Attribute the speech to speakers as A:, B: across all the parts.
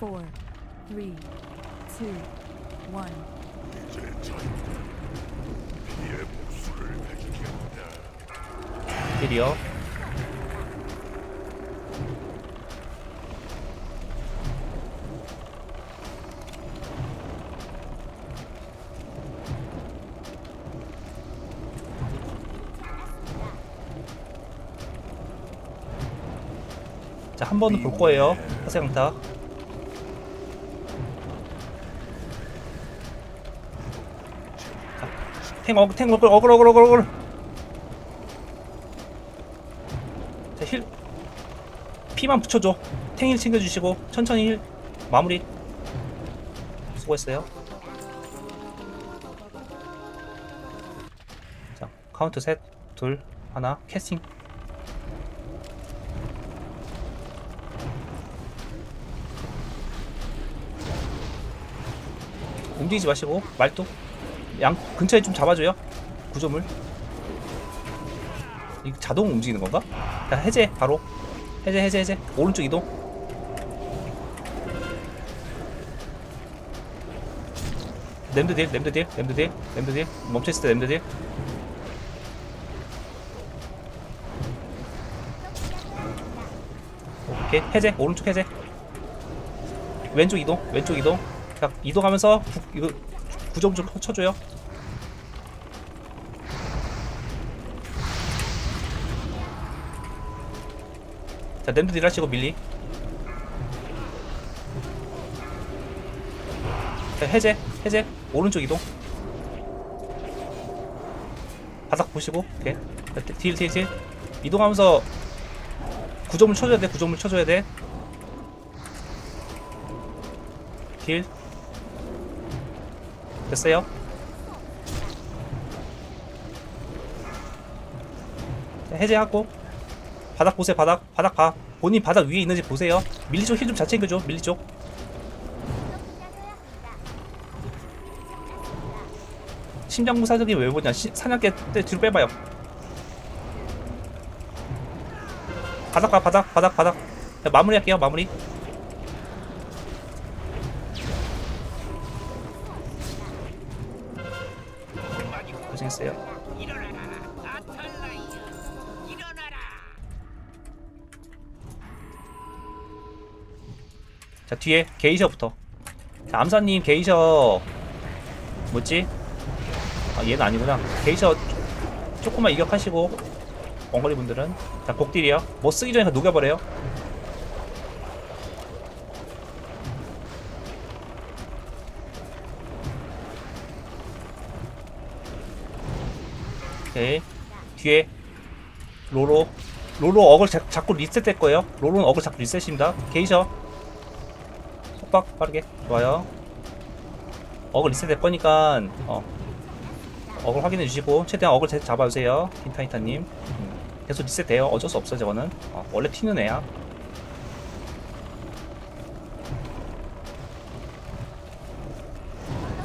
A: four, three, two, one.
B: 이제 피의 목숨을 맺겠다.
C: 딜이요. 자, 한 번은 볼 거예요. 화생강타. 탱, 어, 탱, 어글, 어글, 어글, 어글, 어글. 자, 힐. 피만 붙여줘. 탱힐 챙겨주시고, 천천히 힐. 마무리. 수고했어요. 자, 카운트 셋, 둘, 하나, 캐스팅. 움직이지 마시고, 말뚝. 양, 근처에 좀 잡아줘요. 구조물. 이거 자동 움직이는 건가? 자, 해제 바로. 해제 해제 해제. 오른쪽 이동. 램드 딜 램드 딜 램드 딜 램드 딜. 멈춰있을 때 램드 딜. 오케이 해제. 오른쪽 해제. 왼쪽 이동 왼쪽 이동. 자 이동하면서 구, 이거 구점 좀 쳐줘요 자, 램드 딜 하시고 밀리. 자, 해제, 해제. 오른쪽 이동. 바닥 보시고, 오케이. 자, 딜, 딜, 딜. 이동하면서 구점을 쳐줘야 돼, 구점을 쳐줘야 돼. 딜. 됐어요. 자, 해제하고. 바닥 보세요 바닥. 바닥 봐. 본인 바닥 위에 있는지 보세요. 밀리 쪽 힐 좀 잘 챙겨줘 밀리 쪽. 심장부 사적이 왜 보냐? 시, 사냥개 때 뒤로 빼봐요. 바닥 봐 바닥 바닥 바닥. 자, 마무리 할게요 마무리 자 뒤에 게이셔부터. 자, 암사님 게이셔. 뭐지? 아 얘는 아니구나. 게이셔 조- 조금만 이격하시고 원거리 분들은. 자 복딜이요. 뭐 쓰기 전에 녹여버려요. 오케이. 뒤에 로로. 로로 어글 자, 자꾸 리셋될 거예요. 로로는 어글 자꾸 리셋입니다. 게이셔 속박 빠르게. 좋아요. 어글 리셋 될 거니까 어. 어글 확인해 주시고 최대한 어글 제- 잡아주세요. 틴타이타님. 음, 계속 리셋 돼요. 어쩔 수 없어 저거는. 어, 원래 튀는 애야.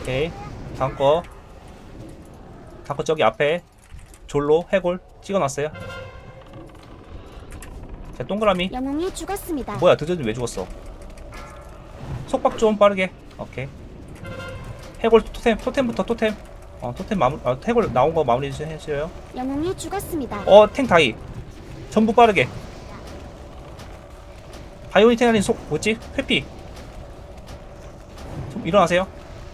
C: 오케이. 다음 거. 다음 거 저기 앞에 졸로 해골 찍어놨어요. 자 동그라미.
D: 영웅이 죽었습니다.
C: 뭐야 드저님 왜 죽었어 속박 좀 빠르게. 오케이. 해골 토템 토템부터 토템. 어 토템 마무 아 해골 나온 거 마무리 좀 해주세요.
D: 영웅이 죽었습니다.
C: 어탱 다이. 전부 빠르게. 바이오니 탱아린 속 뭐지? 회피. 좀 일어나세요.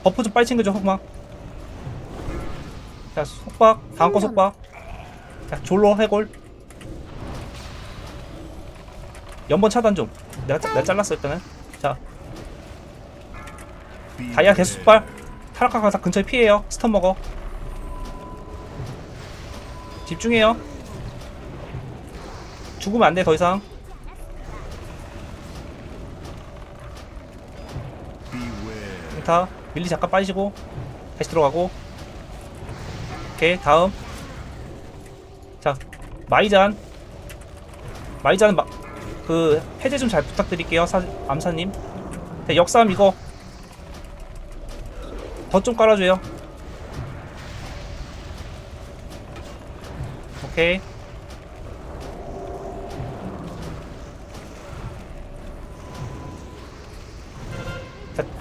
C: 버프 좀 빨리 챙겨줘 속막 자 속박. 다음 거 속박. 자 졸로 해골. 연번 차단 좀. 내가, 짜- 내가 잘랐어 일단은. 자 다이아 계속 속발? 타락한 가사 근처에 피해요. 스턴 먹어. 집중해요. 죽으면 안 돼 더 이상. 타 밀리 잠깐 빠지고 다시 들어가고. 오케이 다음. 자 마이잔. 마이잔은 마, 그 해제 좀 잘 부탁드릴게요 사, 암사님. 자, 역삼 이거 더좀 깔아줘요. 오케이.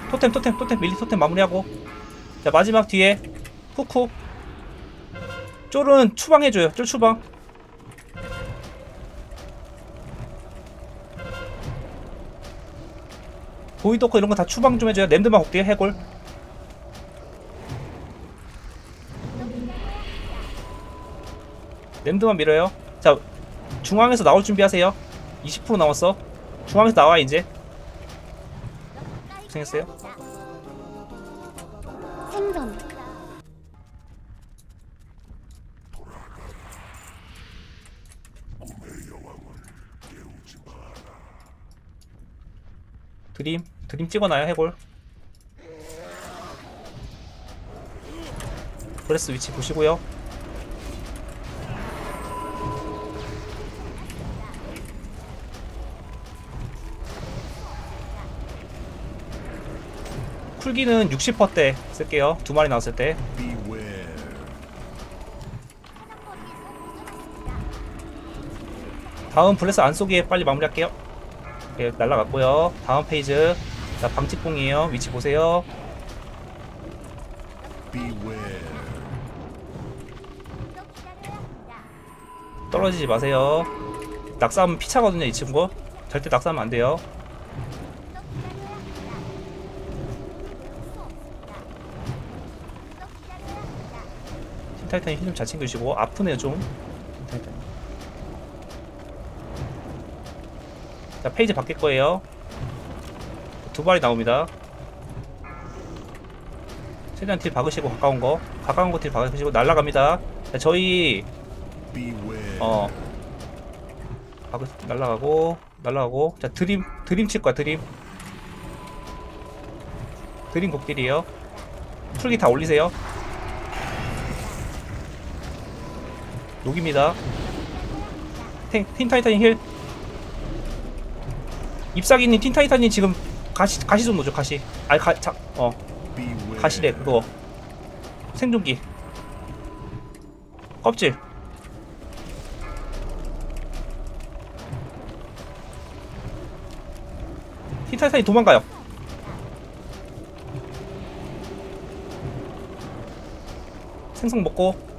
C: 토템 토템 토템. 밀리 토템 마무리하고. 자 마지막 뒤에 후쿠. 쫄은 추방해줘요. 쫄 추방. 보이도커 이런 거 다 추방 좀 해줘요. 랜드만 곡딜 해골 랜드만 밀어요. 자 중앙에서 나올 준비하세요. 20% 남았어. 중앙에서 나와 이제. 고생했어요?
D: 생존.
C: 드림 드림 찍어놔요 해골. 브레스 위치 보시고요 쿨기는 60%대 쓸게요 두 마리 나왔을 때. 다음 블레스 안 쏘기에 빨리 마무리할게요 예, 날라갔고요 다음 페이지 자 방직봉이에요 위치 보세요. 떨어지지 마세요. 낙사하면 피차거든요, 이 친구. 절대 낙사하면 안 돼요. 타이탄이 힐좀잘 챙겨주시고 아프네요 좀. 틴타이탄. 자 페이지 바뀔 거예요. 두 발이 나옵니다. 최대한 딜 박으시고 가까운 거, 가까운 거 딜 박으시고 날라갑니다. 자, 저희. 어 박을 날라가고 날라가고 자 드림 드림 칠 거야 드림 드림 곡딜이에요 풀기 다 올리세요 녹입니다. 탱, 틴타이탄이 힐. 잎사귀님 틴타이탄이 지금 가시 가시 좀 놓죠 가시. 아니 가자어.
B: Beware.
C: 가시래 그거. 생존기. 껍질. 티타이탄이 도망가요. 생선 먹고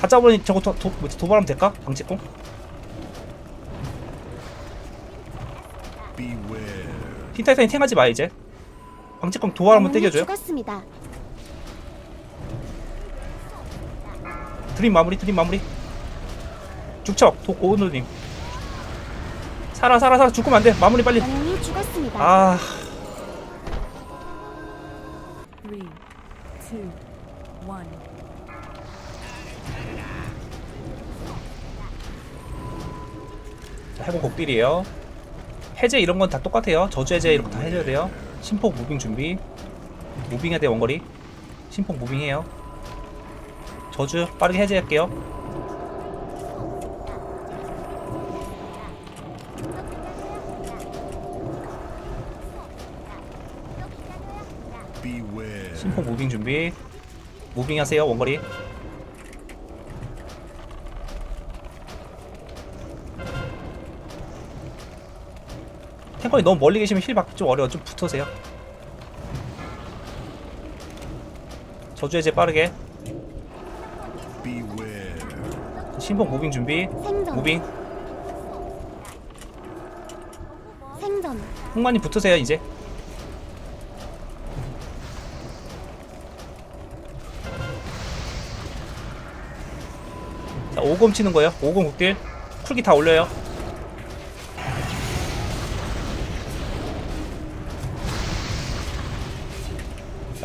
C: 다 잡으니 저거 도, 도, 뭐지, 도발하면 될까? 방치공? 티타이탄이 탱하지 마 이제 방치공 도발 한번 땡겨줘요
D: 죽었습니다.
C: 드림 마무리 드림 마무리 죽척 도 고은우님 살아 살아 살아 죽으면 안돼 마무리 빨리
D: 영웅이 죽었습니다.
C: 아
A: Three, two, one.
C: 자, 해본 곡딜이에요. 해제 이런 건 다 똑같아요. 저주 해제 이런 거 다 해줘야 돼요. 심폭 무빙 준비. 무빙해야 돼 원거리. 심폭 무빙해요. 저주 빠르게 해제할게요. 심폭 무빙 준비. 무빙 하세요. 원거리 탱커이 너무 멀리 계시면 힐 받기 좀 어려워. 좀 붙으세요. 저주 해제 빠르게. 심폭 무빙 준비.
D: 생존.
C: 무빙.
D: 생존.
C: 홍만이 붙으세요 이제. 자 5검 치는 거예요. 5검 국딜. 쿨기 다 올려요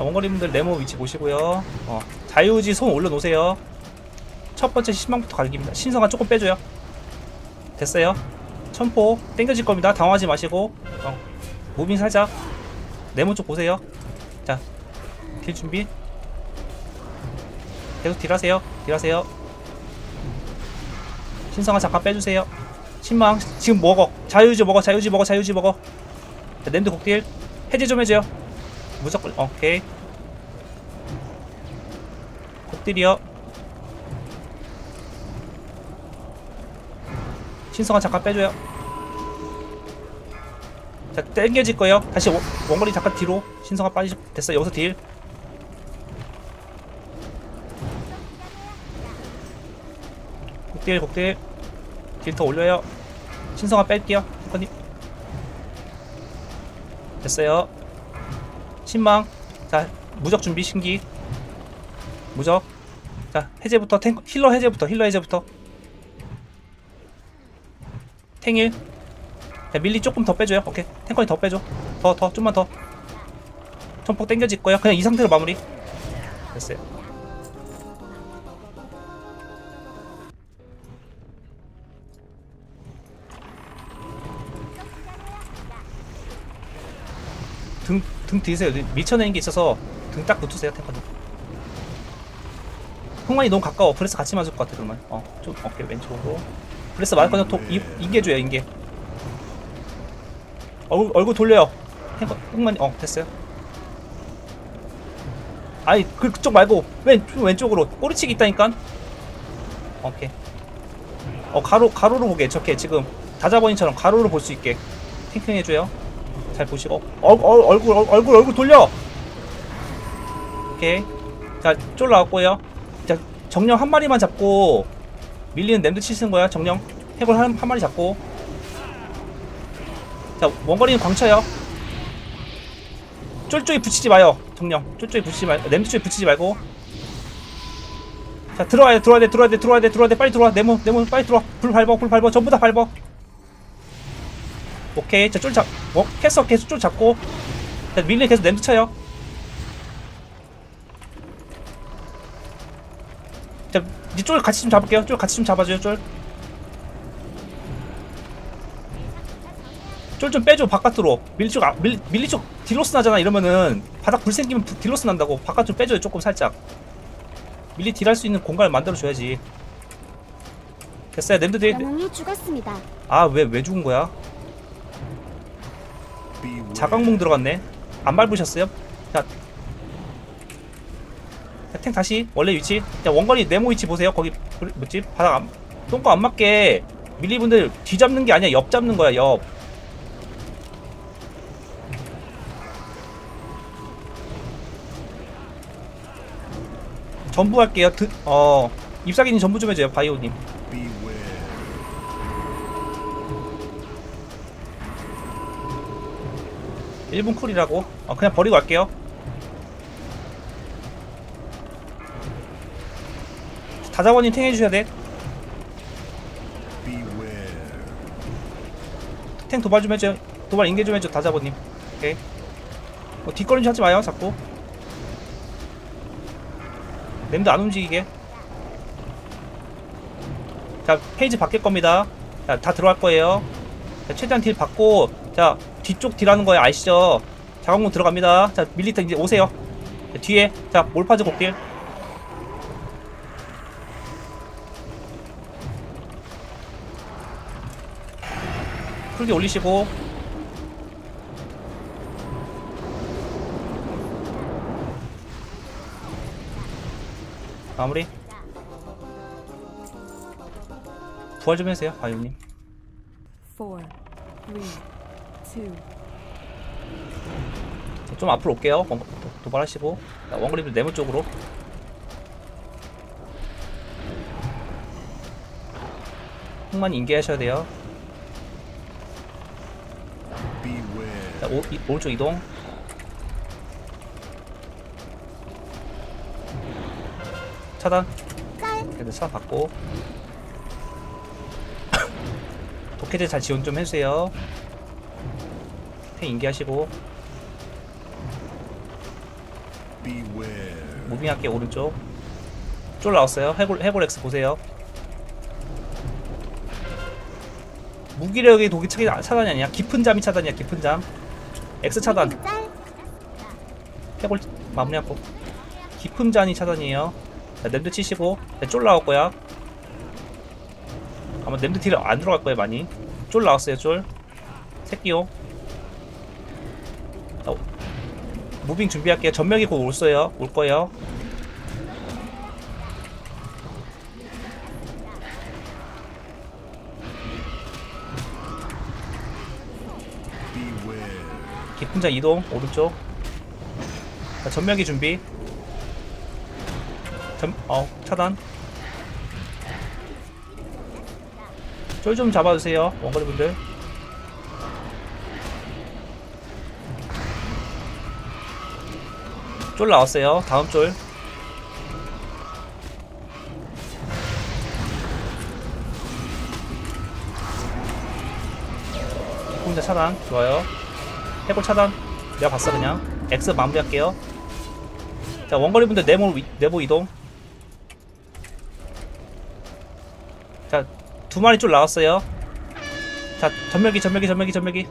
C: 원거리분들 네모 위치 보시고요 어, 자유지 손 올려놓으세요 첫 번째 신망부터 갈깁니다 신성한 조금 빼줘요 됐어요 천포 땡겨질 겁니다. 당황하지 마시고 어, 무빙 살짝 네모 쪽 보세요. 자, 딜 준비. 계속 딜하세요. 딜하세요. 신성아 잠깐 빼주세요. 신망 지금 먹어. 자유지 먹어. 자유지 먹어. 자유지 먹어. 자, 랜드 곡딜 해제 좀 해줘요. 무조건 어, 오케이. 곡딜이요. 신성아 잠깐 빼줘요. 자 땡겨질 거예요. 다시 원, 원거리 잠깐 뒤로 신성아 빠지 됐어 여기서 딜. 곡딜 곡딜. 딜 더 올려요. 신성아 뺄게요. 탱커님. 됐어요. 신망. 자 무적 준비 신기. 무적 자 해제부터 탱 힐러 해제부터 힐러 해제부터. 탱일. 자 밀리 조금 더 빼줘요. 오케이. 탱커니 더 빼줘. 더더 좀만 더. 천폭 땡겨질 거야 그냥 이 상태로 마무리. 됐어요. 등, 등 뒤세요. 밀쳐내는 게 있어서 등 딱 붙으세요, 탱커님. 흥만이 너무 가까워. 브레스 같이 맞을 것 같아, 그러면. 어, 좀, 어깨 왼쪽으로. 브레스 맞을 거면 도, 이, 인계줘요, 인계. 얼굴, 얼굴 돌려요. 탱커, 흥만이, 어, 됐어요. 아니, 그, 그쪽 말고, 왼, 좀 왼쪽으로. 꼬리치기 있다니까? 오케이. 어, 가로, 가로로 보게, 저렇게 지금. 다자버니처럼 가로로 볼 수 있게. 탱킹 해줘요. 잘 보시고 얼, 얼, 얼굴 얼, 얼굴 얼굴 돌려 오케이 자 정령 한 마리만 잡고 밀리는 냄새 치시는 거야 정령? 해골 한, 한 마리 잡고. 자 원거리는 광쳐요. 쫄쫄이 붙이지 마요 정령. 쫄쫄이 붙이지 말고 냄새 쪽에 붙이지 말고. 자 들어와야 돼 들어와야 돼 들어와야 돼 들어와야 돼 들어와야 돼. 빨리 들어와 네모 네모 빨리 들어와. 불 밟아 불 밟아 전부 다 밟아 오케이 자쫄 잡.. 어? 캐서 계속 쫄 잡고. 자 밀리 계속 냄새 쳐요 자니쫄 같이 좀 잡을게요 쫄 같이 좀 잡아줘요 쫄 쫄 좀 빼줘 바깥으로 밀리 쪽 아, 밀, 밀리 쪽 딜로스 나잖아 이러면은 바닥 불 생기면 부- 딜로스 난다고 바깥 좀 빼줘요 조금 살짝 밀리 딜할 수 있는 공간을 만들어 줘야지 됐어요 냄새 딜
D: 영웅이 죽었습니다.
C: 아왜 왜 죽은 거야. 자강몽 들어갔네. 안 밟으셨어요? 탱 다시 원래 위치. 자, 원거리 네모 위치 보세요. 거기 그- 뭐지? 바닥 안, 똥꼬 안 맞게 밀리분들 뒤 잡는 게 아니야. 옆 잡는 거야. 옆. 전부 할게요. 드, 어 잎사귀님 전부 좀 해줘요. 바이오님.
B: Beware.
C: 일분 쿨이라고. 어, 그냥 버리고 갈게요. 다자원님 탱 해주셔야 돼.
B: Beware.
C: 탱 도발 좀 해줘요. 도발 인계 좀 해줘, 다자원님. 오케이. 뭐 뒷걸음질 하지 마요, 자꾸. 램도 안 움직이게. 자, 페이지 바뀔 겁니다. 자, 다 들어갈 거예요. 자, 최대한 딜 받고, 자, 뒤쪽 딜하는 거예요, 아시죠? 자강문 들어갑니다. 자, 밀리터 이제 오세요. 자, 뒤에, 자, 몰파즈 곡딜. 풀기 올리시고, 마무리. 부활 좀 해주세요, 바이오님. 좀 앞으로 올게요. 원, 도, 도발하시고. 자, 원그립을 네모 쪽으로. 흑만 인계하셔야 돼요. 자, 오, 이, 오른쪽 이동. 차단.
D: 짤.
C: 그래도 차단 받고. 독해제 잘 지원 좀 해주세요. 탱 인계하시고.
B: Beware.
C: 무빙 할게 오른쪽. 쫄 나왔어요. 해골 해골엑스 보세요. 무기력의 독이 차기 차단이 아니야. 깊은 잠이 차단이야. 깊은 잠. X 차단.
D: 짤.
C: 해골 마무리하고. 깊은 잠이 차단이에요. 자, 냄드 치시고. 자, 쫄 나올 거야. 아마 냄드 딜 안 들어갈 거예요 많이. 쫄 나왔어요 쫄. 새끼요. 자, 무빙 준비할게요. 전멸기 곧올 거예요. 올 거예요. 기분자 이동 오른쪽. 자, 전멸기 준비. 전, 어 차단. 쫄 좀 잡아주세요 원거리 분들. 쫄 나왔어요 다음 쫄. 혼자 차단 좋아요 해골 차단. 내가 봤어 그냥. X 마무리할게요. 자 원거리 분들 네모 위- 네모 이동. 자 두 마리 쫄 나왔어요. 자 전멸기 전멸기 전멸기 전멸기.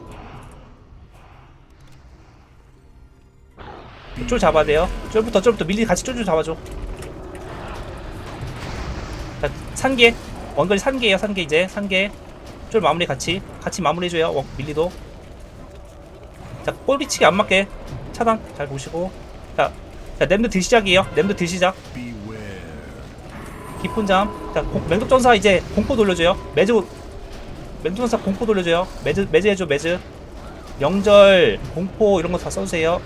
C: 쫄 잡아야 돼요. 쫄부터 쫄부터. 밀리 같이 쫄 좀 잡아줘. 자 산개. 원거리 산개에요 산개 이제. 산개. 쫄 마무리 같이. 같이 마무리 해줘요 원- 밀리도 자 볼비치기 안 맞게 차단 잘 보시고 자, 자 램드 딜 시작이에요 램드 딜 시작
B: Beware.
C: 깊은 잠. 자, 공- 맹독전사 이제 공포 돌려줘요. 매즈, 맹독전사 공포 돌려줘요. 매즈, 매즈 해줘, 매즈. 영절, 공포 이런 거 다 써주세요.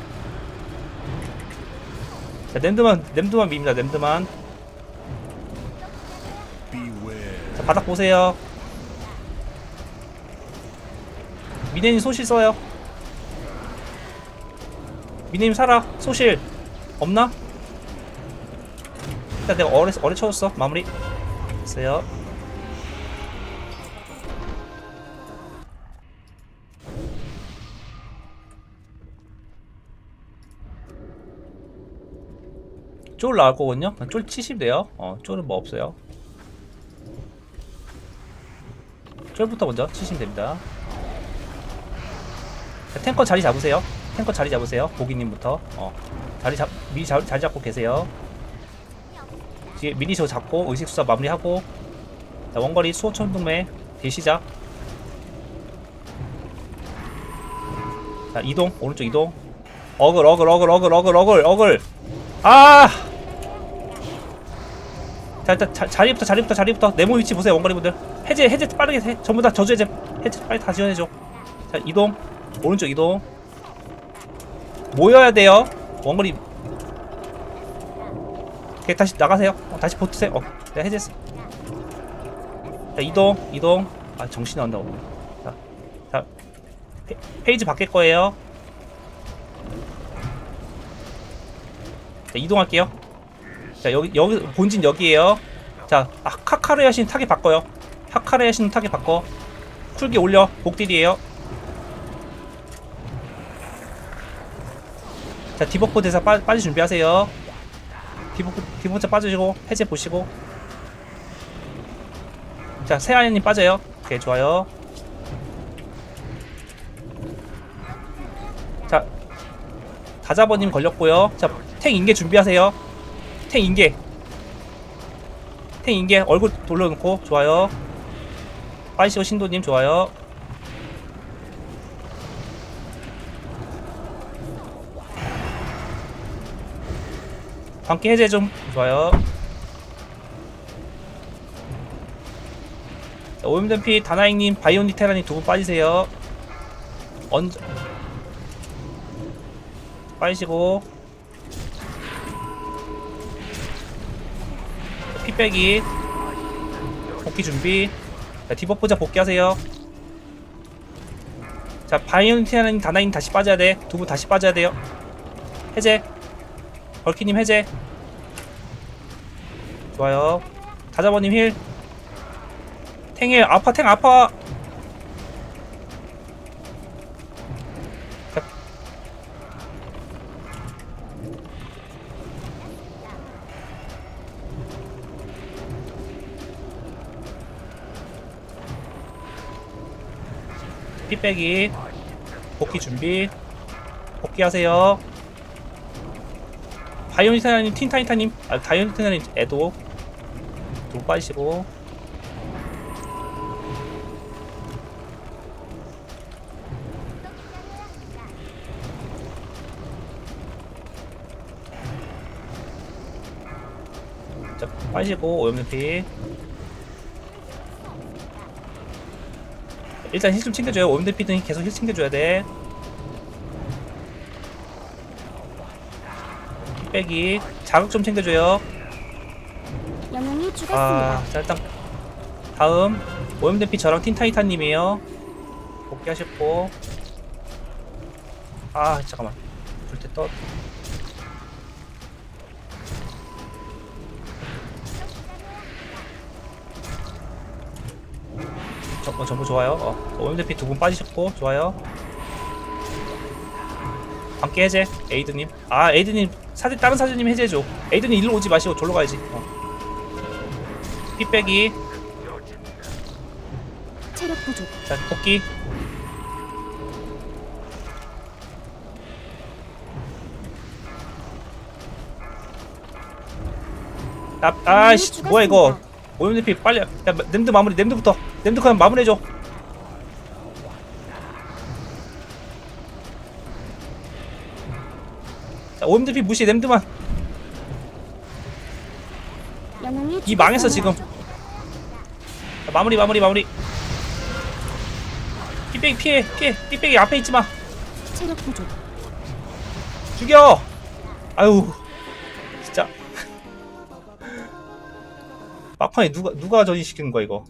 C: 자, 램드만, 램드만 밉니다.
B: Beware.
C: 자, 바닥 보세요. 미네님 소실 써요. 미네님 살아. 소실. 없나? 일단 내가 어뢰, 어뢰 쳐줬어. 마무리. 됐어요. 쫄 나올 거거든요. 쫄 70대요. 어, 쫄은 뭐 없어요. 쫄부터 먼저 치시면 됩니다. 자, 탱커 자리 잡으세요. 탱커 자리 잡으세요. 보기님부터. 어, 자리 잡, 미리 자, 자리 잡고 계세요. 뒤에 저 잡고 의식수사 마무리하고 자, 원거리 수호천둥매 딜 시작. 자 이동 오른쪽 이동. 어글 어글 어글 어글 어글 어글 어글. 아. 자 일단 자, 자리부터 자리부터 자리부터 네모 위치 보세요 원거리 분들 해제 해제 빠르게 해 전부 다 저주 해제 해제 빨리 다 지원해줘 자 이동 오른쪽 이동 모여야 돼요. 원거리. 오케이 다시 나가세요. 어, 다시 붙으세요. 어 내가 해제했어. 자 이동 이동. 아 정신이 안 나오네. 자, 자 페, 페이지 바뀔 거예요. 자 이동할게요. 자 여기 여기 본진 여기에요. 자 아, 카카레 하신 타겟 바꿔요. 카카레 하신 타겟 바꿔. 쿨기 올려. 복딜이에요. 자 디버프 대사 빠, 빠지 준비하세요. 디버프 디버프 빠지시고 해제 보시고. 자 세아님 빠져요. 오케이 좋아요. 자 다자버님 걸렸고요. 자탱 인계 준비하세요. 탱 인계 탱 인계 얼굴 돌려놓고 좋아요 빠이시오 신도님 좋아요 광기 해제 좀 좋아요. 자, 오염된 피 다나잉님 바이오니 테라님 두 분 빠지세요. 언제? 빠지시고. 피 빼기. 복귀 준비. 자 디버프자 복귀하세요. 자 바이오니티아는 다나인 다시 빠져야 돼두 분 다시 빠져야 돼요. 해제 벌키님 해제. 좋아요. 다자버님 힐. 탱일 아파 탱 아파. 자, 피 빼기. 복귀 준비. 복귀하세요 바이오니타님 틴타니타님 아 바이오니타님 애도 두 빠지시고 자 빠지시고 오염피 일단 힐 좀 챙겨줘요. 오염된 피드는 계속 힐 챙겨줘야 돼. 빼기 자극 좀 챙겨줘요
D: 영웅이 죽었습니다.
C: 아, 자 일단 다음 오염된 피 저랑 틴타이타님이에요. 복귀하셨고, 아 잠깐만 불때 떠. 저, 어, 전부 좋아요. 어, 오염된 피두 분 빠지셨고 좋아요. 함께 해제 에이드님. 아 에이드님 사진 다른 사진님 해제해줘. 에이드님 일로 오지 마시고 졸로 가야지. 어. 피 빼기.
D: 체력 부족.
C: 자, 토끼. 아, 아이씨, 뭐야 이거? 오염 대피 빨리. 야, 냄드 마무리, 냄드부터. 냄드 그냥 마무리해줘. 자, 오염대피 무시, 냄드만.
D: 이
C: 망했어, 지금. 자, 마무리, 마무리, 마무리. 삐빼기 피해, 피해. 삐빼기 앞에 있지 마.
D: 체력 부족.
C: 죽여! 아유, 진짜. 막판에 누가 누가 전이시키는 거야 이거?